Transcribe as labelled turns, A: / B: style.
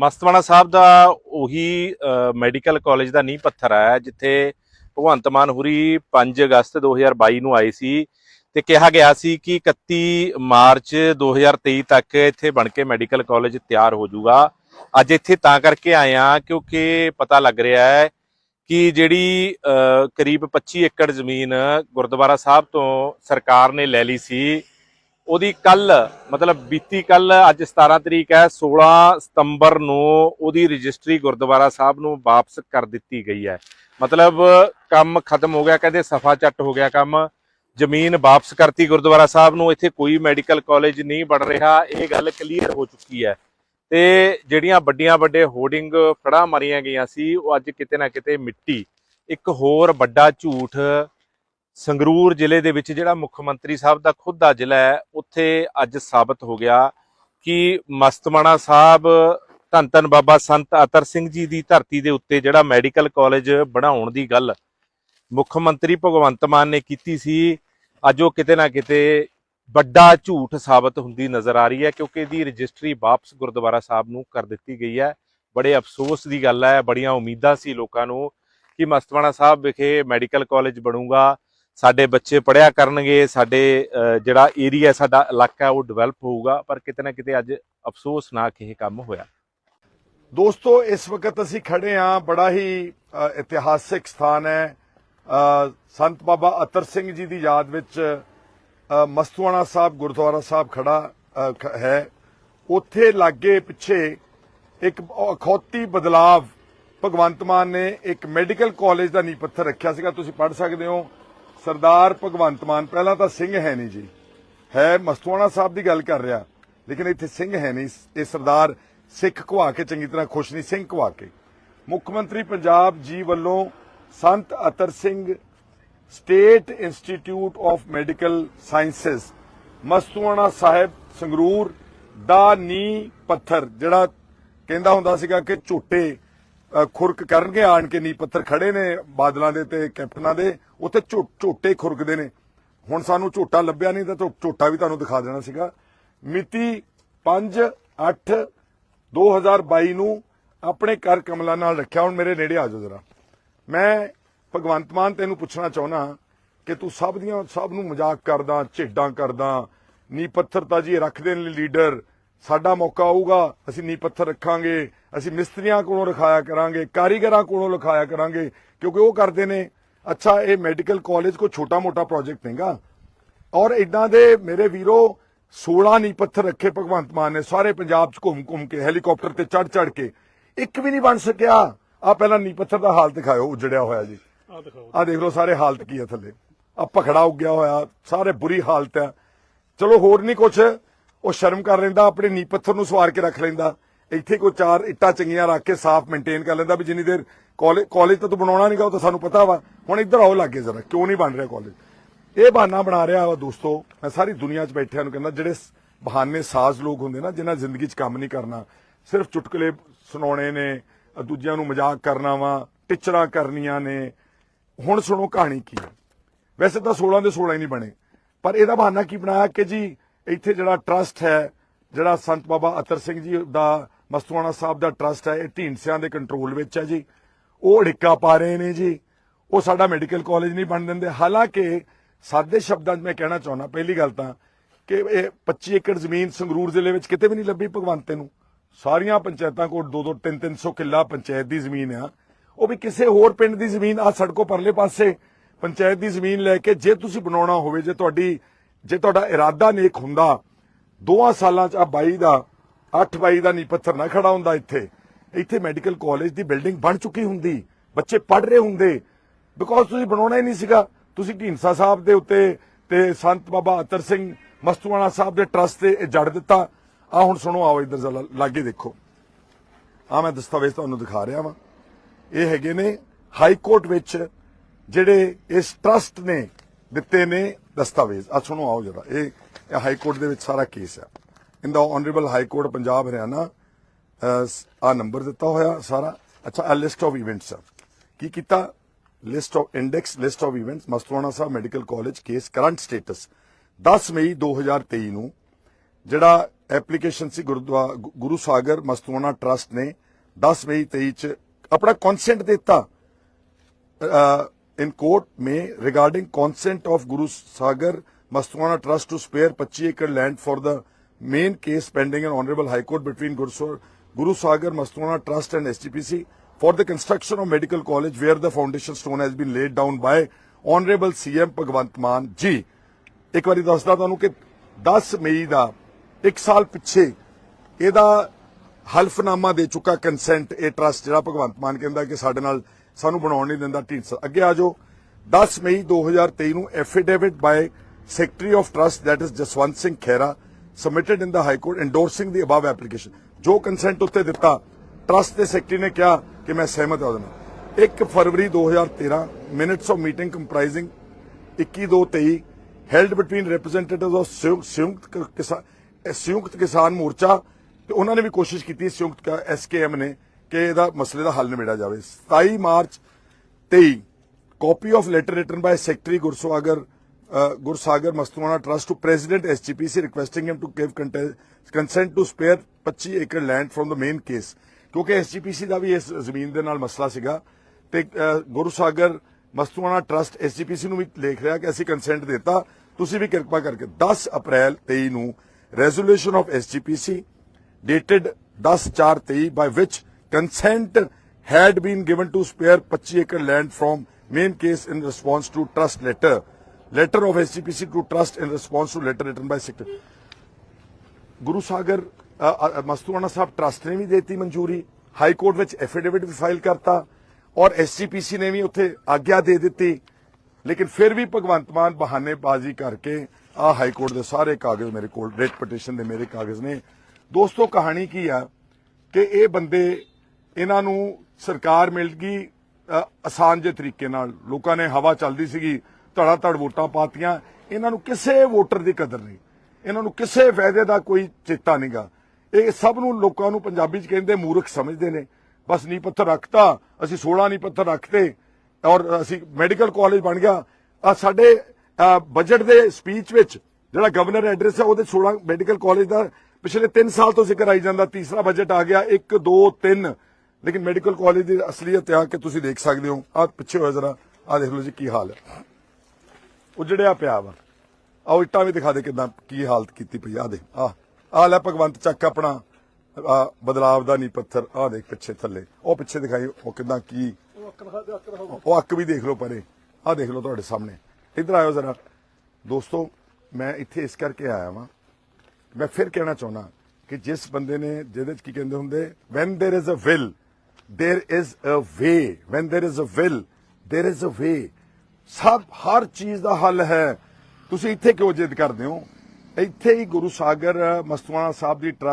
A: ਮਸਤਵਾਣਾ ਸਾਹਿਬ ਦਾ ਉਹੀ medical college ਦਾ ਨੀਂਹ ਪੱਥਰ ਹੈ ਜਿੱਥੇ ਭਗਵੰਤ ਮਾਨ ਹੁਰੀ 5 ਅਗਸਤ 2022 ਨੂੰ ਆਏ ਸੀ ਤੇ ਕਿਹਾ ਗਿਆ ਸੀ ਕਿ 31 ਮਾਰਚ 2023 ਤੱਕ ਇੱਥੇ ਬਣ ਕੇ ਮੈਡੀਕਲ ਕਾਲਜ ਤਿਆਰ ਹੋ ਜਾਊਗਾ। ਅੱਜ ਇੱਥੇ ਤਾਂ ਕਰਕੇ ਆਏ ਆ ਕਿਉਂਕਿ ਪਤਾ ਲੱਗ ਰਿਹਾ ਹੈ ਕਿ ਜਿਹੜੀ ਕਰੀਬ 25 ਏਕੜ ਜ਼ਮੀਨ ਗੁਰਦੁਆਰਾ ਸਾਹਿਬ ਤੋਂ ਸਰਕਾਰ ਨੇ ਲੈ ਲਈ ਸੀ ਉਹਦੀ ਕੱਲ ਮਤਲਬ ਬੀਤੀ ਕੱਲ ਅੱਜ 17 ਤਰੀਕ ਹੈ 16 ਸਤੰਬਰ ਨੂੰ ਉਹਦੀ ਰਜਿਸਟਰੀ ਗੁਰਦੁਆਰਾ ਸਾਹਿਬ ਨੂੰ ਵਾਪਸ ਕਰ ਦਿੱਤੀ ਗਈ ਹੈ। ਮਤਲਬ ਕੰਮ ਖਤਮ ਹੋ ਗਿਆ, ਕਹਿੰਦੇ ਸਫਾ ਚੱਟ ਹੋ ਗਿਆ ਕੰਮ। ਜ਼ਮੀਨ ਵਾਪਸ ਕਰਤੀ ਗੁਰਦੁਆਰਾ ਸਾਹਿਬ ਨੂੰ, ਇੱਥੇ ਕੋਈ ਮੈਡੀਕਲ ਕਾਲਜ ਨਹੀਂ ਬਣ ਰਿਹਾ, ਇਹ ਗੱਲ ਕਲੀਅਰ ਹੋ ਚੁੱਕੀ ਹੈ। ਤੇ ਜਿਹੜੀਆਂ ਵੱਡੀਆਂ ਵੱਡੇ ਹੋਰਡਿੰਗ ਫੜਾ ਮਾਰੀਆਂ ਗਈਆਂ ਸੀ, ਉਹ ਅੱਜ ਕਿਤੇ ਨਾ ਕਿਤੇ ਮਿੱਟੀ, ਇੱਕ ਹੋਰ ਵੱਡਾ ਝੂਠ ਸੰਗਰੂਰ ਜ਼ਿਲ੍ਹੇ ਦੇ ਵਿੱਚ ਜਿਹੜਾ ਮੁੱਖ ਮੰਤਰੀ ਸਾਹਿਬ ਦਾ ਖੁਦ ਦਾ ਜ਼ਿਲ੍ਹਾ ਹੈ, ਉੱਥੇ ਅੱਜ ਸਾਬਤ ਹੋ ਗਿਆ ਕਿ ਮਸਤਮਾਣਾ ਸਾਹਿਬ, ਧੰਨ ਧੰਨ ਬਾਬਾ ਸੰਤ ਅਤਰ ਸਿੰਘ ਜੀ ਦੀ ਧਰਤੀ ਦੇ ਉੱਤੇ ਜਿਹੜਾ ਮੈਡੀਕਲ ਕਾਲਜ ਬਣਾਉਣ ਦੀ ਗੱਲ ਮੁੱਖ ਮੰਤਰੀ ਭਗਵੰਤ ਮਾਨ ਨੇ ਕੀਤੀ ਸੀ। ਅੱਜ ਉਹ ਕਿਤੇ ਨਾ ਕਿਤੇ ਵੱਡਾ ਝੂਠ ਸਾਬਤ ਹੁੰਦੀ ਨਜ਼ਰ ਆ ਰਹੀ ਹੈ ਕਿਉਂਕਿ ਇਹਦੀ ਰਜਿਸਟਰੀ ਵਾਪਸ ਗੁਰਦੁਆਰਾ ਸਾਹਿਬ ਨੂੰ ਕਰ ਦਿੱਤੀ ਗਈ ਹੈ। ਬੜੇ ਅਫਸੋਸ ਦੀ ਗੱਲ ਹੈ, ਬੜੀਆਂ ਉਮੀਦਾਂ ਸੀ ਲੋਕਾਂ ਨੂੰ ਕਿ ਮਸਤਵਾਣਾ ਸਾਹਿਬ ਵਿਖੇ ਮੈਡੀਕਲ ਕਾਲਜ ਬਣੂਗਾ। ਸਾਡੇ ਬੱਚੇ ਪੜਿਆ ਕਰਨਗੇ, ਸਾਡੇ ਜਿਹੜਾ ਏਰੀਆ ਸਾਡਾ ਇਲਾਕਾ ਉਹ ਡਿਵੈਲਪ ਹੋਊਗਾ, ਪਰ ਕਿਤੇ ਨਾ ਕਿਤੇ ਅੱਜ ਅਫਸੋਸ ਅਫਸੋਸਨਾਕ ਇਹ ਕੰਮ ਹੋਇਆ।
B: ਦੋਸਤੋ, ਇਸ ਵਕਤ ਅਸੀਂ ਖੜੇ ਆ ਬੜਾ ਹੀ ਇਤਿਹਾਸਿਕ ਸਥਾਨ ਹੈ। ਸੰਤ ਬਾਬਾ ਅਤਰ ਸਿੰਘ ਜੀ ਦੀ ਯਾਦ ਵਿੱਚ ਮਸਤੂਆਣਾ ਸਾਹਿਬ, ਗੁਰਦੁਆਰਾ ਸਾਹਿਬ ਖੜਾ ਖ- ਹੈ। ਉੱਥੇ ਲਾਗੇ ਪਿੱਛੇ ਇੱਕ ਅਖੌਤੀ ਬਦਲਾਵ ਭਗਵੰਤ ਮਾਨ ਨੇ ਇੱਕ ਮੈਡੀਕਲ ਕਾਲਜ ਦਾ ਨੀਂਹ ਪੱਥਰ ਰੱਖਿਆ ਸੀਗਾ। ਤੁਸੀਂ ਪੜ੍ਹ ਸਕਦੇ ਹੋ। ਸਰਦਾਰ ਭਗਵੰਤ ਮਾਨ, ਪਹਿਲਾਂ ਤਾਂ ਸਿੰਘ ਹੈ ਨਹੀਂ ਜੀ। ਹੈ, ਮਸਤੂਆਣਾ ਸਾਹਿਬ ਦੀ ਗੱਲ ਕਰ ਰਿਹਾ, ਲੇਕਿਨ ਇੱਥੇ ਸਿੰਘ ਹੈ ਨਹੀਂ। ਇਹ ਸਰਦਾਰ ਸਿੱਖ ਘਵਾ ਕੇ, ਚੰਗੀ ਤਰ੍ਹਾਂ ਖੁਸ਼ ਨਹੀਂ, ਸਿੰਘ ਘਵਾ ਕੇ। ਮੁੱਖ ਮੰਤਰੀ ਪੰਜਾਬ ਜੀ ਵੱਲੋਂ Sant Attar Singh state institute of medical sciences, Mastuana Sahib Sangrur ਦਾ ਨੀ ਪੱਥਰ, ਜਿਹੜਾ ਕਹਿੰਦਾ ਹੁੰਦਾ ਸੀਗਾ ਕਿ ਝੋਟੇ ਖੁਰਕ ਕਰਨਗੇ, ਆਣ ਕੇ ਨੀ ਪੱਥਰ ਖੜੇ ਨੇ ਬਾਦਲਾਂ ਦੇ ਤੇ ਕੈਪਟਨਾਂ ਦੇ, ਉੱਥੇ ਝੋ- ਝੋਟੇ ਖੁਰਕਦੇ ਨੇ। ਹੁਣ ਸਾਨੂੰ ਝੋਟਾ ਲੱਭਿਆ ਨਹੀਂ ਤਾਂ ਝੋ- ਝੋਟਾ ਵੀ ਤੁਹਾਨੂੰ ਦਿਖਾ ਦੇਣਾ ਸੀਗਾ। ਮਿਤੀ 5 8 2022 ਨੂੰ ਆਪਣੇ ਕਰ ਕਮਲਾ ਨਾਲ ਰੱਖਿਆ। ਹੁਣ ਮੇਰੇ ਨੇੜੇ ਆ ਜਾਓ ਜਰਾ। ਮੈਂ ਭਗਵੰਤ ਮਾਨ ਤੈਨੂੰ ਪੁੱਛਣਾ ਚਾਹੁੰਦਾ ਕਿ ਤੂੰ ਸਭ ਦੀਆਂ, ਸਭ ਨੂੰ ਮਜ਼ਾਕ ਕਰਦਾ, ਝੇਡਾਂ ਕਰਦਾ ਨੀ ਪੱਥਰ ਤਾਂ ਜੀ ਰੱਖਦੇ ਨੇ ਲੀਡਰ। ਸਾਡਾ ਮੌਕਾ ਆਊਗਾ, ਅਸੀਂ ਨੀ ਪੱਥਰ ਰੱਖਾਂਗੇ। ਅਸੀਂ ਮਿਸਤਰੀਆਂ ਕੋਲੋਂ ਰਖਾਇਆ ਕਰਾਂਗੇ ਕਾਰੀਗਰਾਂ ਕੋਲੋਂ ਲਿਖਾਇਆ ਕਰਾਂਗੇ ਕਿਉਂਕਿ ਉਹ ਕਰਦੇ ਨੇ ਅੱਛਾ ਇਹ ਮੈਡੀਕਲ ਕਾਲਜ ਕੋਈ ਛੋਟਾ ਮੋਟਾ ਪ੍ਰੋਜੈਕਟ ਨਹੀਂਗਾ। ਔਰ ਇਦਾਂ ਦੇ ਮੇਰੇ ਵੀਰੋ 16 ਨੀ ਪੱਥਰ ਰੱਖੇ ਭਗਵੰਤ ਮਾਨ ਨੇ ਸਾਰੇ ਪੰਜਾਬ 'ਚ ਘੁੰਮ ਘੁੰਮ ਕੇ ਹੈਲੀਕਾਪਟਰ ਤੇ ਚੜ ਚੜ ਕੇ ਇੱਕ ਵੀ ਨਹੀਂ ਬਣ ਸਕਿਆ। ਆ ਪਹਿਲਾਂ ਨੀ ਪੱਥਰ ਦਾ ਹਾਲ ਦਿਖਾਇਓ ਉਜੜਿਆ ਹੋਇਆ ਜੀ।
C: ਆ ਦਿਖਾਓ
B: ਆ ਦੇਖ ਲਓ ਸਾਰੇ ਹਾਲਤ ਕੀ ਹੈ ਥੱਲੇ। ਆ ਪਖੜਾ ਉੱਗਿਆ ਹੋਇਆ ਸਾਰੇ ਬੁਰੀ ਹਾਲਤ ਹੈ ਚਲੋ ਹੋਰ ਨਹੀਂ ਕੁਛ ਉਹ ਸ਼ਰਮ ਕਰ ਲੈਂਦਾ ਆਪਣੇ ਨੀ ਪੱਥਰ ਨੂੰ ਸਵਾਰ ਕੇ ਰੱਖ ਲੈਂਦਾ। ਇੱਥੇ ਕੋਈ ਚਾਰ ਇੱਟਾਂ ਚੰਗੀਆਂ ਰੱਖ ਕੇ ਸਾਫ਼ ਮੇਨਟੇਨ ਕਰ ਲੈਂਦਾ ਵੀ ਜਿੰਨੀ ਦੇਰ ਕਾਲਜ ਕਾਲਜ ਤਾਂ ਤੂੰ ਬਣਾਉਣਾ ਨਹੀਂਗਾ ਉਹ ਤਾਂ ਸਾਨੂੰ ਪਤਾ ਵਾ। ਹੁਣ ਇੱਧਰ ਆਓ ਲੱਗੇ ਜ਼ਰਾ, ਕਿਉਂ ਨਹੀਂ ਬਣ ਰਿਹਾ ਕਾਲਜ ਇਹ ਬਹਾਨਾ ਬਣਾ ਰਿਹਾ ਵਾ ਦੋਸਤੋ, ਮੈਂ ਸਾਰੀ ਦੁਨੀਆ 'ਚ ਬੈਠਿਆਂ ਨੂੰ ਕਹਿੰਦਾ, ਜਿਹੜੇ ਬਹਾਨੇ ਸਾਜ਼ ਲੋਕ ਹੁੰਦੇ ਨਾ, ਜਿਨ੍ਹਾਂ ਜ਼ਿੰਦਗੀ 'ਚ ਕੰਮ ਨਹੀਂ ਕਰਨਾ, ਸਿਰਫ ਚੁਟਕਲੇ ਸੁਣਾਉਣੇ ਨੇ ਦੂਜਿਆਂ ਨੂੰ ਮਜ਼ਾਕ ਕਰਨਾ ਵਾ, ਟਿਚਰਾਂ ਕਰਨੀਆਂ ਨੇ। ਹੁਣ ਸੁਣੋ ਕਹਾਣੀ ਕੀ ਹੈ। ਵੈਸੇ ਤਾਂ 16 ਦੇ 16 ਹੀ ਨਹੀਂ ਬਣੇ, ਪਰ ਇਹਦਾ ਬਹਾਨਾ ਕੀ ਬਣਾਇਆ ਕਿ ਜੀ, ਇੱਥੇ ਜਿਹੜਾ ਟਰਸਟ ਹੈ, ਜਿਹੜਾ ਸੰਤ ਬਾਬਾ ਅਤਰ ਸਿੰਘ ਜੀ ਦਾ ਮਸਤੂਆਣਾ ਸਾਹਿਬ ਦਾ ਟਰਸਟ ਹੈ, ਇਹ ਢੀਂਡਸਿਆਂ ਦੇ ਕੰਟਰੋਲ ਵਿੱਚ ਹੈ ਜੀ। ਉਹ ਢਿੱਕਾ ਪਾ ਰਹੇ ਨੇ ਜੀ। ਉਹ ਸਾਡਾ ਮੈਡੀਕਲ ਕਾਲਜ ਨਹੀਂ ਬਣ ਦਿੰਦੇ। ਹਾਲਾਂਕਿ ਸਾਦੇ ਸ਼ਬਦਾਂ 'ਚ ਮੈਂ ਕਹਿਣਾ ਚਾਹੁੰਦਾ, ਪਹਿਲੀ ਗੱਲ ਤਾਂ ਕਿ ਇਹ 25 ਏਕੜ ਜ਼ਮੀਨ ਸੰਗਰੂਰ ਜ਼ਿਲ੍ਹੇ ਵਿੱਚ ਕਿਤੇ ਵੀ ਨਹੀਂ ਲੱਭੀ ਭਗਵੰਤੇ ਨੂੰ। ਸਾਰੀਆਂ ਪੰਚਾਇਤਾਂ ਕੋਲ 2-2 3-300 ਕਿੱਲਾ ਪੰਚਾਇਤ ਦੀ ਜ਼ਮੀਨ ਆ। ਉਹ ਵੀ ਕਿਸੇ ਹੋਰ ਪਿੰਡ ਦੀ ਜ਼ਮੀਨ ਆ ਸੜਕੋਂ ਪਰਲੇ ਪਾਸੇ। ਪੰਚਾਇਤ ਦੀ ਜ਼ਮੀਨ ਲੈ ਕੇ ਜੇ ਤੁਸੀਂ ਬਣਾਉਣਾ ਹੋਵੇ, ਜੇ ਤੁਹਾਡੀ, ਜੇ ਤੁਹਾਡਾ ਇਰਾਦਾ ਨੇਕ ਹੁੰਦਾ ਦੋਆਂ ਸਾਲਾਂ ਚ ਆ 22 ਦਾ 8 22 ਦਾ ਨੀ ਪੱਥਰ ਨਾ ਖੜਾ ਹੁੰਦਾ ਇੱਥੇ। ਇੱਥੇ ਮੈਡੀਕਲ ਕਾਲਜ ਦੀ ਬਿਲਡਿੰਗ ਬਣ ਚੁੱਕੀ ਹੁੰਦੀ। ਬੱਚੇ ਪੜ ਰਹੇ ਹੁੰਦੇ। ਬਿਕੋਜ਼ ਤੁਸੀਂ ਬਣਾਉਣਾ ਹੀ ਨਹੀਂ ਸੀਗਾ। ਤੁਸੀਂ ਢੀਂਡਸਾ ਸਾਹਿਬ ਦੇ ਉੱਤੇ ਤੇ ਸੰਤ ਬਾਬਾ ਅਤਰ ਸਿੰਘ ਮਸਤੂਆਣਾ ਸਾਹਿਬ ਦੇ ਟਰਸਟ ਤੇ ਜੜ ਦਿੱਤਾ। ਆ ਹੁਣ ਸੁਣੋ, ਆਓ ਇੱਧਰ ਜ਼ਰਾ ਲਾਗੇ ਦੇਖੋ। ਆ ਮੈਂ ਦਸਤਾਵੇਜ਼ ਤੁਹਾਨੂੰ ਦਿਖਾ ਰਿਹਾ ਵਾਂ। ਇਹ ਹੈਗੇ ਨੇ ਹਾਈ ਕੋਰਟ ਵਿੱਚ ਜਿਹੜੇ ਇਸ ਟਰਸਟ ਨੇ ਦਿੱਤੇ ਨੇ ਦਸਤਾਵੇਜ਼। ਆ ਸੁਣੋ, ਆਓ ਜਰਾ। ਇਹ ਇਹ ਹਾਈ ਕੋਰਟ ਦੇ ਵਿੱਚ ਸਾਰਾ ਕੇਸ ਹੈ in the honourable high court Punjab Haryana ਆ ਨੰਬਰ ਦਿੱਤਾ ਹੋਇਆ ਸਾਰਾ। ਅੱਛਾ ਆ ਲਿਸਟ ਆਫ ਇਵੈਂਟਸ ਕੀ ਕੀਤਾ? List of index list of events Mastuana Sahib medical college case current status 10 ਮਈ 2023 ਨੂੰ ਜਿਹੜਾ ਐਪਲੀਕੇਸ਼ਨ ਸੀ ਗੁਰਦੁਆਰਾ ਗੁਰੂ ਸਾਗਰ ਮਸਤੂਆਣਾ ਟਰਸਟ ਨੇ 10 ਮਈ 23 ਚ ਆਪਣਾ ਕਨਸੈਂਟ ਦਿੱਤਾ। uh, in court may regarding consent of Guru Sagar Mastwana Trust to spare 25 acre land for the main case pending in Honorable High Court between Guru, Sa- Guru Sagar Mastwana Trust and SGPC for the construction of medical college where the foundation stone has been laid down by Honorable CM Bhagwant Mann ji. ਇੱਕ ਵਾਰੀ ਦੱਸਦਾ ਤੁਹਾਨੂੰ ਕਿ 10 ਮਈ ਦਾ ਇੱਕ ਸਾਲ ਪਿੱਛੇ ਇਹਦਾ ਹਲਫਨਾਮਾ ਦੇ ਚੁੱਕਾ ਕੰਸੈਂਟ ਇਹ ਟਰਸਟ ਜਿਹੜਾ ਭਗਵੰਤ ਮਾਨ ਕਹਿੰਦਾ ਕਿ ਸਾਡੇ ਨਾਲ ਸਾਨੂੰ ਬਣਾਉਣ ਨਹੀਂ ਦਿੰਦਾ ਢੀਂਡਸਾ ਅੱਗੇ ਆ ਜਾਓ 10 ਮਈ 2023 ਨੂੰ affidavit by secretary of trust that is Jaswant Singh Khaira submitted in the high court, endorsing the above application. ਜੋ ਕੰਸੈਂਟ ਉੱਤੇ ਦਿੱਤਾ ਟਰਸਟ ਦੇ ਸੈਕਟਰੀ ਨੇ ਕਿਹਾ ਕਿ ਮੈਂ ਸਹਿਮਤ ਹਾਂ ਉਹਦੇ ਨਾਲ। 1 ਫਰਵਰੀ 2013 minutes of meeting comprising 2123 held between representatives of ਸੰਯੁ- ਸੰਯੁਕਤ ਕਿਸਾਨ ਸੰਯੁਕਤ ਕਿਸਾਨ ਮੋਰਚਾ ਤੇ ਉਹਨਾਂ ਨੇ ਵੀ ਕੋਸ਼ਿਸ਼ ਕੀਤੀ ਸੰਯੁਕਤ ਐਸਕੇਐਮ ਨੇ ਕਿ ਇਹਦਾ ਮਸਲੇ ਦਾ ਹੱਲ ਨਿਬੇੜਿਆ ਜਾਵੇ। 27 March 23 copy of letter written by secretary Gursagar Gursagar Mastuana trust to president SGPC requesting him to give consent to spare 25 acre land from the main case ਕਿਉਂਕਿ ਐਸਜੀਪੀਸੀ ਦਾ ਵੀ ਇਸ ਜ਼ਮੀਨ ਦੇ ਨਾਲ ਮਸਲਾ ਸੀਗਾ। ਤੇ ਗੁਰਸਾਗਰ ਮਸਤੂਆਣਾ ਟਰਸਟ ਐਸਜੀਪੀਸੀ ਨੂੰ ਵੀ ਲਿਖ ਰਿਹਾ ਕਿ ਅਸੀਂ ਕੰਸੈਂਟ ਦਿੱਤਾ। ਤੁਸੀਂ ਵੀ ਕਿਰਪਾ ਕਰਕੇ 10 ਅਪ੍ਰੈਲ 23 ਨੂੰ resolution of SGPC dated 10-4-23 by which consent had been given to spare 25 acre land from main case in response to trust letter Letter of SGPC to trust in response to letter written by secretary. Guru Sagar Mastuana Sahib trust ਨੇ ਵੀ ਦੇਤੀ ਮਨਜ਼ੂਰੀ high court ਵਿੱਚ affidavit ਵੀ file ਕਰਤਾ ਔਰ SGPC ਨੇ ਵੀ ਉੱਥੇ ਆਗਿਆ ਦੇ ਦਿੱਤੀ ਲੇਕਿਨ ਫਿਰ ਵੀ ਭਗਵੰਤ ਮਾਨ ਬਹਾਨੇਬਾਜ਼ੀ ਕਰਕੇ ਆ ਹਾਈ ਕੋਰਟ ਦੇ ਸਾਰੇ ਕਾਗਜ਼ ਮੇਰੇ ਕੋਲ ਰੇਟ ਪਟੀਸ਼ਨ ਦੇ ਮੇਰੇ ਕਾਗਜ਼ ਨੇ ਦੋਸਤੋ ਕਹਾਣੀ ਕੀ ਆ ਕਿ ਇਹ ਬੰਦੇ ਇਹਨਾਂ ਨੂੰ ਸਰਕਾਰ ਮਿਲ ਗਈ ਆਸਾਨ ਜਿਹੇ ਤਰੀਕੇ ਨਾਲ ਲੋਕਾਂ ਨੇ ਹਵਾ ਚੱਲਦੀ ਸੀਗੀ ਧੜਾ ਧੜ ਵੋਟਾਂ ਪਾਤੀਆਂ, ਇਹਨਾਂ ਨੂੰ ਕਿਸੇ ਵੋਟਰ ਦੀ ਕਦਰ ਨਹੀਂ। ਇਹਨਾਂ ਨੂੰ ਕਿਸੇ ਫਾਇਦੇ ਦਾ ਕੋਈ ਚੇਤਾ ਨਹੀਂਗਾ। ਇਹ ਸਭ ਨੂੰ ਲੋਕਾਂ ਨੂੰ ਪੰਜਾਬੀ ਚ ਕਹਿੰਦੇ ਮੂਰਖ ਸਮਝਦੇ ਨੇ। ਬਸ ਨੀ ਪੱਥਰ ਰੱਖਤਾ, ਅਸੀਂ 16 ਨੀ ਪੱਥਰ ਰੱਖਤੇ ਔਰ ਅਸੀਂ ਮੈਡੀਕਲ ਕਾਲਜ ਬਣ ਗਿਆ। ਆ ਸਾਡੇ ਬਜਟ ਦੇ ਸਪੀਚ ਵਿੱਚ ਜਿਹੜਾ ਗਵਰਨਰ ਐਡਰੈਸ ਹੈ ਉਹਦੇ 16 ਮੈਡੀਕਲ ਕਾਲਜ ਦਾ ਪਿਛਲੇ 3 ਸਾਲ ਤੋਂ ਜ਼ਿਕਰ ਆਈ ਜਾਂਦਾ, ਤੀਸਰਾ ਬਜਟ ਆ ਗਿਆ 1 2 3 ਲੇਕਿਨ ਮੈਡੀਕਲ ਕਾਲਜ ਦੀ ਅਸਲੀਅਤ ਆ ਕਿ ਤੁਸੀਂ ਦੇਖ ਸਕਦੇ ਹੋ। ਆ ਪਿੱਛੇ ਹੋਇਆ ਜ਼ਰਾ ਆ ਦੇਖ ਲਓ ਜੀ ਕੀ ਹਾਲ ਹੈ। ਉਜੜਿਆ ਪਿਆ ਵਾ। ਆਓ ਇੱਟਾਂ ਵੀ ਦਿਖਾ ਦੇ ਕਿਦਾਂ ਕੀ ਹਾਲਤ ਕੀਤੀ ਪਈ ਆ। ਦੇ ਆ ਆ ਲੈ ਭਗਵੰਤ ਚੱਕ ਆਪਣਾ ਆ ਬਦਲਾਵ ਦਾ ਨੀ ਪੱਥਰ ਆ ਦੇਖ ਪਿੱਛੇ ਥੱਲੇ। ਉਹ ਪਿੱਛੇ ਦਿਖਾਈ ਉਹ ਕਿਦਾਂ ਕੀ ਉਹ ਅੱਕ ਵੀ ਦੇਖ ਲਓ ਪਰੇ। ਆ ਦੇਖ ਲਓ ਤੁਹਾਡੇ ਸਾਹਮਣੇ। ਇੱਧਰ ਆਇਓ ਜ਼ਰਾ। ਦੋਸਤੋ ਮੈਂ ਇੱਥੇ ਇਸ ਕਰਕੇ ਆਇਆ ਵਾਂ। ਮੈਂ ਫਿਰ ਕਹਿਣਾ ਚਾਹੁੰਦਾ ਕਿ ਜਿਸ ਬੰਦੇ ਨੇ ਜਿਹਦੇ ਚ ਕੀ ਕਹਿੰਦੇ ਹੁੰਦੇ when there is a will there is a way. When there is a will there is a way. ਸਭ, ਹਰ ਚੀਜ਼ ਦਾ ਹੱਲ ਹੈ। ਤੁਸੀਂ ਇੱਥੇ ਕਿਉਂ ਜਿੱਦ ਕਰਦੇ ਹੋ? ਇੱਥੇ ਹੀ ਗੁਰੂ ਸਾਗਰ ਮਸਤੂਆਣਾ ਸਾਹਿਬ ਦੀ ਟਰੱਸਟ